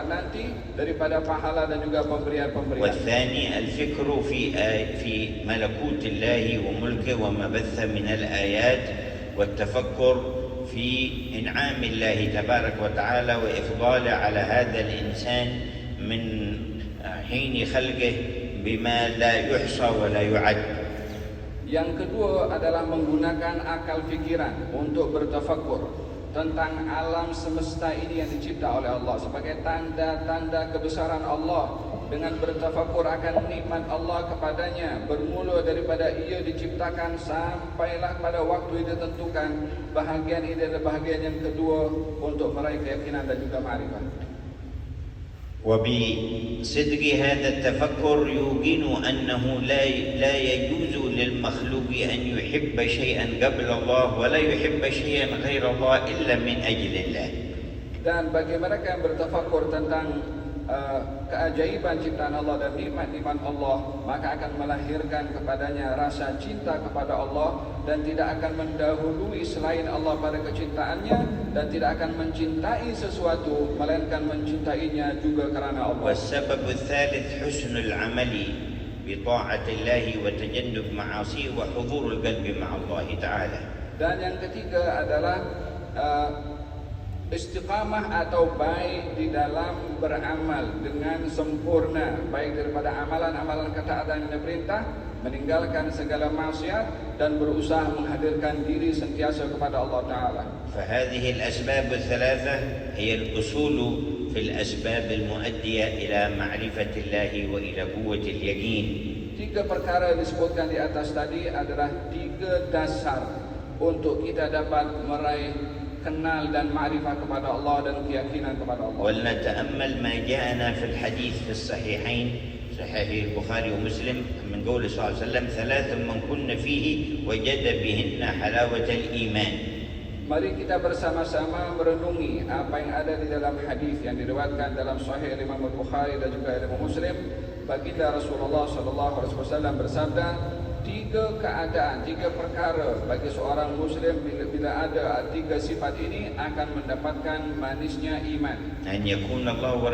kelak nanti daripada pahala dan juga pemberian-pemberian. والثاني الفكر في آي في ملكوت الله وملكه وما بث من الآيات والتفكر في إنعام الله تبارك وتعالى وإفضاله على هذا الإنسان من حين خلقه بما لا يحصى ولا يعد Yang kedua adalah menggunakan akal fikiran untuk bertafakur tentang alam semesta ini yang dicipta oleh Allah sebagai tanda-tanda kebesaran Allah dengan bertafakur akan nikmat Allah kepadanya bermula daripada ia diciptakan sampailah pada waktu yang ditentukan bahagian ini adalah bahagian yang kedua untuk meraih keyakinan dan juga ma'rifah وبصدق هذا التفكر يوقن أنه لا لا يجوز للمخلوق أن يحب شيئا قبل الله ولا يحب شيئا غير الله إلا من أجل الله. Dan bagi mereka yang bertafakur tentang uh, keajaiban ciptaan Allah dan nikmat-nikmat Allah, maka akan melahirkan kepadanya rasa cinta kepada Allah dan tidak akan mendahului selain Allah pada kecintaannya dan tidak akan mencintai sesuatu melainkan mencintainya juga kerana Allah. والسبب الثالث حسن العمل بطاعة الله وتجنب معاصيه وحضور القلب مع الله تعالى Dan yang ketiga adalah uh, istiqamah atau baik di dalam beramal dengan sempurna baik daripada amalan-amalan ketaatan yang diperintah meninggalkan segala maksiat dan berusaha menghadirkan diri sentiasa kepada Allah taala. فهذه الأسباب الثلاثة هي الأصول في الأسباب المؤدية إلى معرفة الله وإلى قوة اليقين Tiga perkara yang disebutkan di atas tadi adalah tiga dasar untuk kita dapat meraih kenal dan makrifat kepada Allah dan keyakinan kepada Allah. ولنتأمل ما جاءنا في الحديث في الصحيحين صحيح البخاري ومسلم من قول صلى الله عليه وسلم ثلاث من كن فيه وجد بهن حلاوة الإيمان Mari kita bersama-sama merenungi apa yang ada di dalam hadis yang diriwayatkan dalam Sahih Imam Bukhari dan juga Imam Muslim. Baginda Rasulullah sallallahu alaihi wasallam bersabda, tiga keadaan, tiga perkara bagi seorang Muslim bila, bila ada tiga sifat ini akan mendapatkan manisnya iman. Dan yakun Allah wa